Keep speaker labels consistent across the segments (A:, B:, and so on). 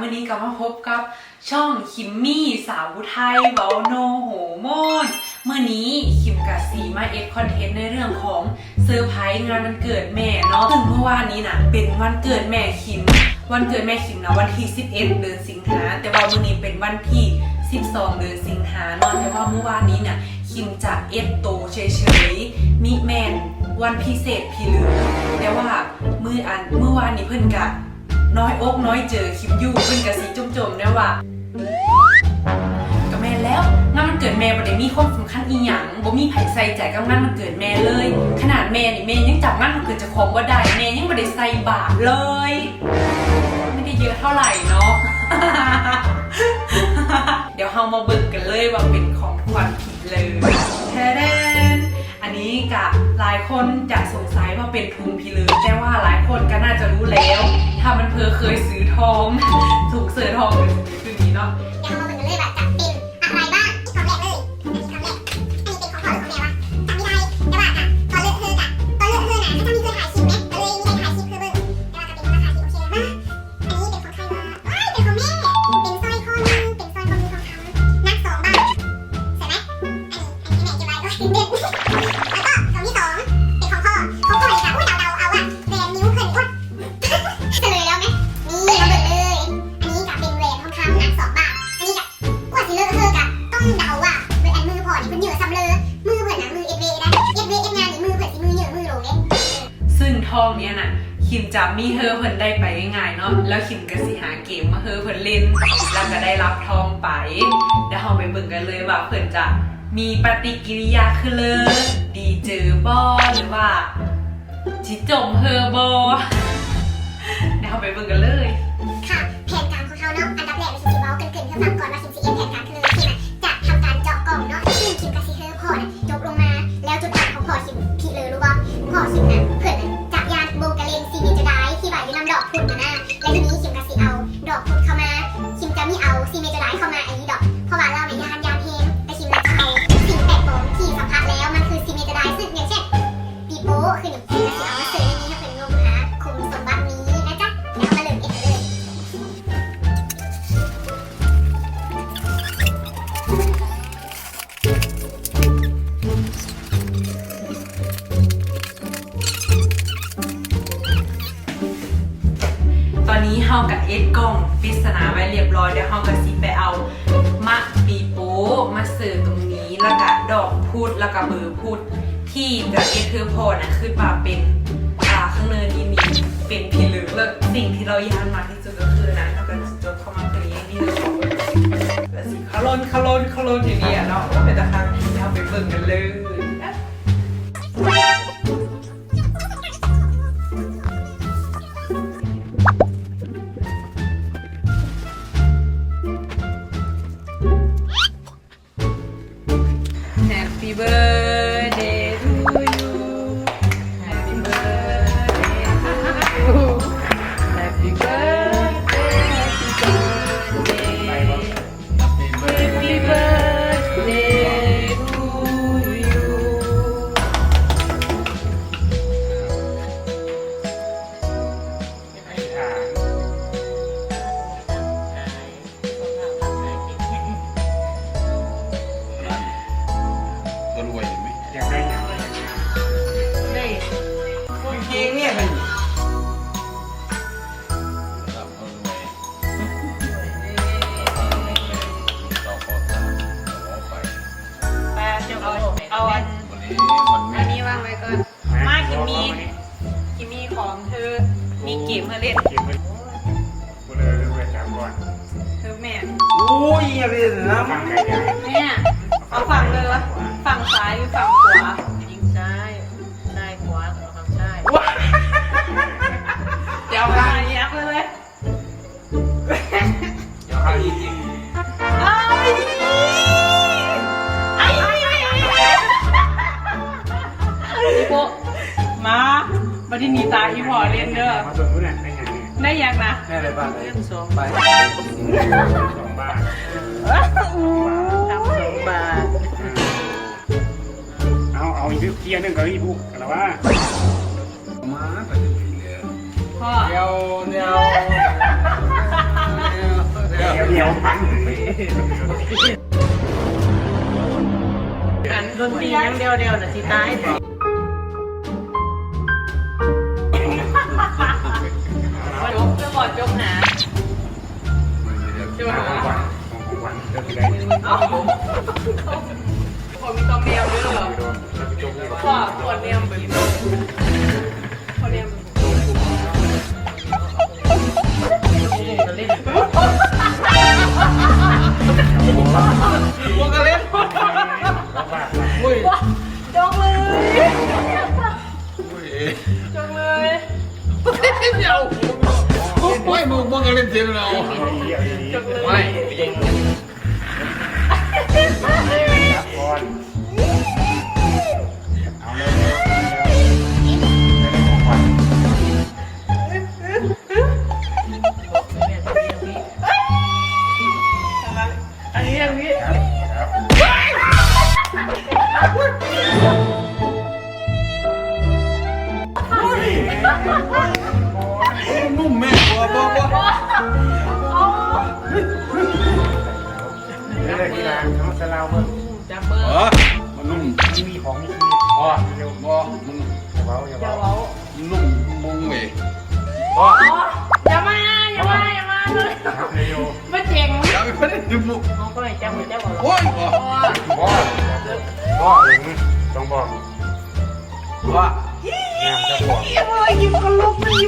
A: มื่อนี้ก็มาพบกับช่องคิมมี่สาวไทยเบาโนโหโมนเมื่อนี้คิมกับสีมาเอ็กคอนเทนต์ในเรื่องของเซอร์ไพรส์งานวันเกิดแม่เนาะซึ่งเมื่อวานนี้นะเป็นวันเกิดแม่คิม วันเกิดแม่คิมนะวันที่ 11 เดือนสิงหาแต่ว่ามื่อนี้เป็นวันที่ 12 เดือนสิงหาเนาะแต่ว่าเมื่อวานนี้เนี่ยคิมจะเอฟโตเฉยๆมิแมนวันพิเศษพี่เหลือแต่ว่ามื่ออันเมื่อวานนี้เพิ่นกะ น้อยอกน้อยเจอคลิปอยู่เพิ่นกะสีจุ่มๆเนี่ยว่าก็แม่แล้วงานมันเกิดแม่บ่ได้มีความสำคัญอีหยังบ่มีไผใส่ใจกับงานมันเกิดแม่เลย ขนาดแม่นี่แม่ยังจับงานมันเกิดจะของบ่ได้แม่ยังบ่ได้ใส่บาตรเลย ไม่ได้เยอะเท่าไหร่เนาะเดี๋ยวเฮามาเบิ่งกันเลยว่าเป็นของขวัญผิดเลยแทเดน อันนี้กับหลายคนจะสงสัยว่าเป็นทุงพิลือแต่ว่าหลายคนก็น่าจะรู้แล้ว ถ้ามันเพอเคยซื้อทอง ถูกเสือทองหรือคือนี้เนาะ
B: ซึ่ง
A: ทองเนี้ยน่ะคิมจะมีเฮอเพิ่นได้ไปง่ายๆเนาะ แล้วคิมก็สิหาเกมมาเฮอเพิ่นเล่น แล้วก็ได้รับทองไปเดี๋ยวเราไปเบิ่งกันเลยว่าเพิ่นจะ มีปฏิกิริยาคือเลยดีเจอบอหรือว่า จิจมเฮอบอเดี๋ยวเราไปเบิ่งกันเลย
B: ค่ะ แผนการของเขาเนาะอันดับ อกพูดแล้วก็เบอ
A: พูดที่จะเอ็ดเธอพอนะคือมาเป็นอ่าข้างเนินนี้มีเป็นพิลึกแล้วสิ่งที่เรายานมากที่สุดก็คือนะแล้วก็จบเข้ามาตรงนี้นี่เลยของแล้วสิคาร์ลนคาร์ลนคาร์ลนอย่างนี้เนาะเป็นตะครั้งที่เราไปเบิ่งกันเลย
C: มั
D: น
C: ไก่
D: ใหญ่
A: เนี่ยเอาฝั่งเลยวะฝั่งซ้ายหรือฝั่งขวา
E: ยิงซ้ายซ้ายขวาเอาข้างซ้าย
A: เดี๋ยวมายักเลย
C: เดี๋ยวข้าวอีกอีก
A: ไอ้ไอ้ไอ้ไอ้อีโบมาบัดนี้หนีตาอีพอเล่นเด้อ
D: มาส่งกูเนี่ยได้ยังเนี่ย
A: ได้ยังนะ
C: แม่อะไรบ้างเลย
E: เรื่องสองใบ
D: สองบาท
E: ทำสองบาท
D: เอาเอาอีกเทียนึงกับอีบุกกันแล้วว่า
C: มาไปดูดีเลย
A: พ่อ
C: เดี๋ยวเดี๋ยว
D: เดียวพัน
E: อันดนตรีอยังเดียวเดียวน่ะสิตาย บ่จบจะบอกจบหา
D: ของขวัญของขวัญเริ่มได้
E: เอาพอมีตอมเมียด้วยเหรอขอขวดเนียแบบพอเนี
C: ยม พวกกันเรา
D: เดียว
E: เลย
C: ไม่ยิง
D: ครับก่อนเอาเลยของขวัญ
E: อันนี้อย่างนี้
D: ครับ
C: นุ่ ว่า
D: เรื่องกีฬาน้งสลาวมึง
E: จับเบอร์
C: เออมันนุ่ม
D: ที่มีของมีชีวิต
C: อ๋อ
D: เร็ว
C: บ่มึง
D: อย่าเบาอย่า
E: อย่า
D: เบา
C: นุ่มมุงเว้ย
D: พ่อ
E: อย่ามาอย่ามาอย่ามาเลยไม่เจ๋ง
C: อย่าไปพันธุ์ดิบุ
E: น้องก็เลยจับมือจับเอา
C: โอ้ยบ่
D: พ่อพ่อเองต้องบอก
C: ว่า
D: งามจะบอก
E: ยิ้มเลยยิ้มกันลุกเลย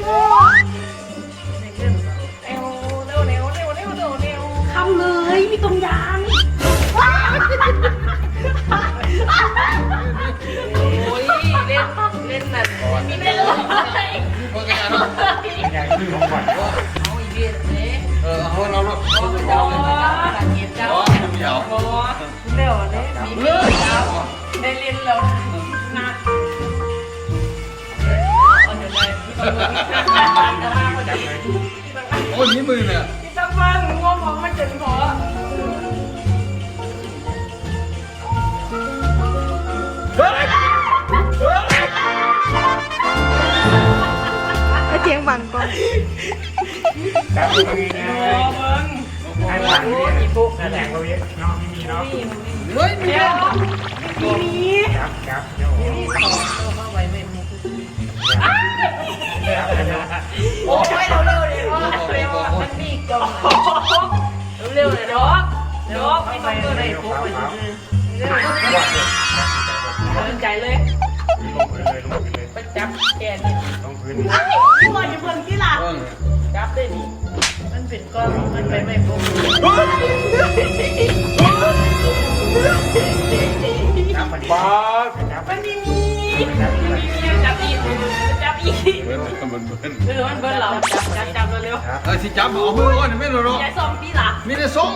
E: ตรงยางโอ้ยเล่นเล่นแบบมีเล่นเลย
C: พวกกันเนาะ
D: ใหญ่ขึ้นของขวัญ
E: เอาอีเบียดเลย
C: เออเอาเราเรา
E: โอ้เจ้าเกียรเจ้า
C: อ๋อเดี๋ยว
E: โอ้เร็วเลยมีเล่นแล้วได้เล่นแล้วนะเอาเดี๋ยวเลยพี่
C: โอ้ยนี่มือเนี่ย
E: ตั้งบ้านง่วงของมันจะพอ
A: ฟังก่อน
D: จับมือไง
E: โอ้มึง
D: ให้หวังเนี่ย
E: อีปุ๊ก
D: แห
E: อะไร
D: ล่งเราเยอะเนาะไม่มีเนาะ
C: เฮ้ยมี
E: เดี๋ยวมีมี
D: จับจับเดี๋ยว
E: เข้าไปไม่มุก
D: จับเดี๋ยว
E: โอ้ยเร็วๆเลยว่าเร็วมันมีกล่องเร็วๆเลยดอกดอกไม่ต้องเดินเลยปุ๊กไปเร็ว
D: ขวัญเนี่ย
E: เดินใจเลย
D: ลงพื้นเลยลงพื้นเลย
E: ไปจับแกนี่
D: ลง พื้น
E: พี่บอลอยู่บนที่หลัง
C: เออ
E: จับได้ดิมันเป็นก้อนมันไปไม่ปุ๊ก
D: จับมันป๊อปจับ
E: มันมีมีจับอีกจับอีก
C: เบิ้ลมันเบิ้ล
E: เออมันเบิร์นเราจับจับจับเร็ว
C: เออสิจับเอามือก่อนไม่รู้หรอก
E: ๆยายส้มพี่หลัก
C: มีแต่ส่ง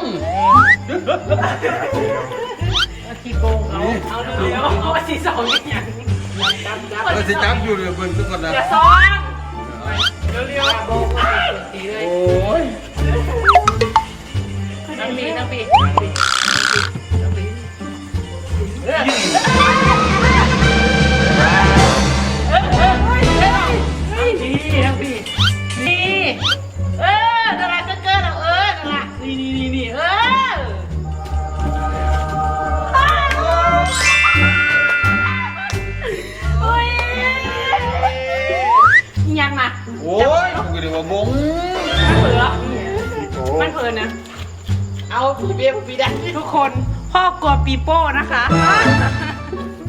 E: ทีโกงเอาเอาเร็วๆเอาสีสองอย่างจับจับ
C: เออสิจับอยู่เลยเบิ้ลทุกคนนะ
E: อย่าซ้อนเร็วๆโบกตีเลย
C: โอ้ย
E: น้ำปีน้ำปีน้ำปีน้ำปี ผีเบี้ยผีได้ทุกคนพ่อกลัวปีโป้นะคะ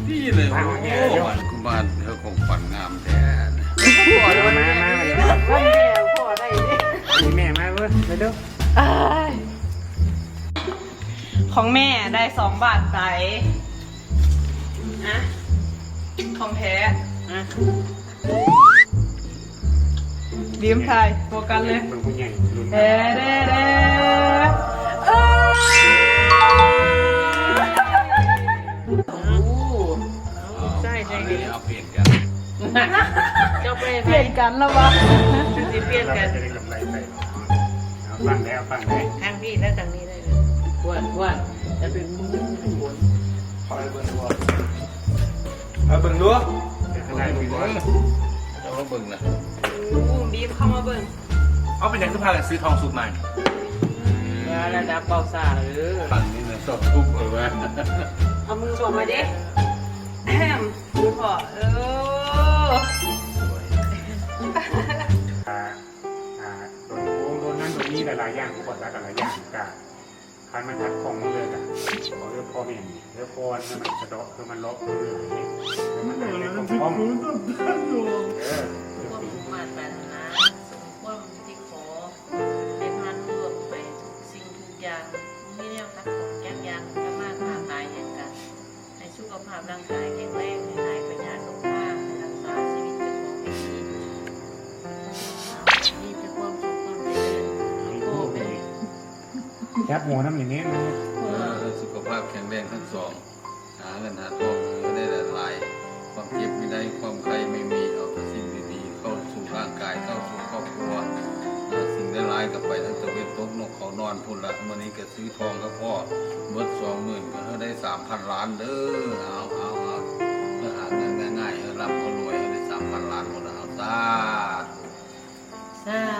C: พี่เลยโอ้คุณบ้านเธอคงฝันงามแท้
D: มามามา
E: พ่อแม่พ่อได้ดิ
D: มีแม่มาเว้ยไปเด้อ
A: ของแม่ได้สองบาทไปอะของแท้
E: อะ
A: บีมไทยโฟกัสเลย
D: มึงผู้ใหญ่รุ่น
A: เด้เด้ เจ้า
E: ไป
A: เปลี่ยนกันแล้ววะ
E: จะเปลี่ยน
D: เรา
E: กัน
D: จะได้กำไรไปเอาฟังแล้วฟังได้
E: ทางพี่และทางนี้ได้เลยอ้วนอ้วนจะเป็นมือวน
C: คอยเบิ่งดูเอาเบิ่งดู
D: แต่ข้างในมึงก่อน
C: จะมาเบิ่งนะ
E: อู้บีมเข้ามาเบิ่ง
F: เอาเป็นอยังคือพากันซื้อทองสุกมานี่
C: เอ
G: ระดับเบาซาเลย
C: ฝั่งนี้นะชอบทุบเอาไว้
G: เอามือส่งมาดิแอมดูพอเออ
D: โดนนั่นโดนนี่หลายๆอย่างกดแล้วหลายๆอย่างกะคันมันทัดของมันเลยกะขอเรื่องพ่อแม่นี่เรื่องพ่อนี่มันกระโดดคือมันลบคืออะไรนี่คือมันอะไรของพ่อเออ
G: ความมุ่งมั่นปรารถนาสมความที่ขอให้พานร่วมไปทุกสิ่งทุกอย่างมีแนวทักของแก้มยางจะมากมากหลายอย่างกันให้สุขภาพร่างกายแข็งแรงให้หายปั แค
D: บหัวน้ำอย่างนี้น
C: เออสุขภาพแข็งแรงทั้งสอง หาเงินหาทองได้หลายๆความเจ็บไม่ได้ความใครไม่มีเอาแต่สิ่งดีๆเข้าสู่ร่างกายเข้าสู่ครอบครัวสิ่งได้ร้ายก็ไปทั้งตะเวนตกนกเขานอนพุ่นละวันนี้ก็ซื้อทองกับพ่อเบิดสองหมื่นก็ได้สามพันล้านเด้อเอาเอาเอาเพื่อหาเงินง่ายๆเออรับเขารวยเอาได้สามพันล้านหมดแล้วเอาซา
G: สา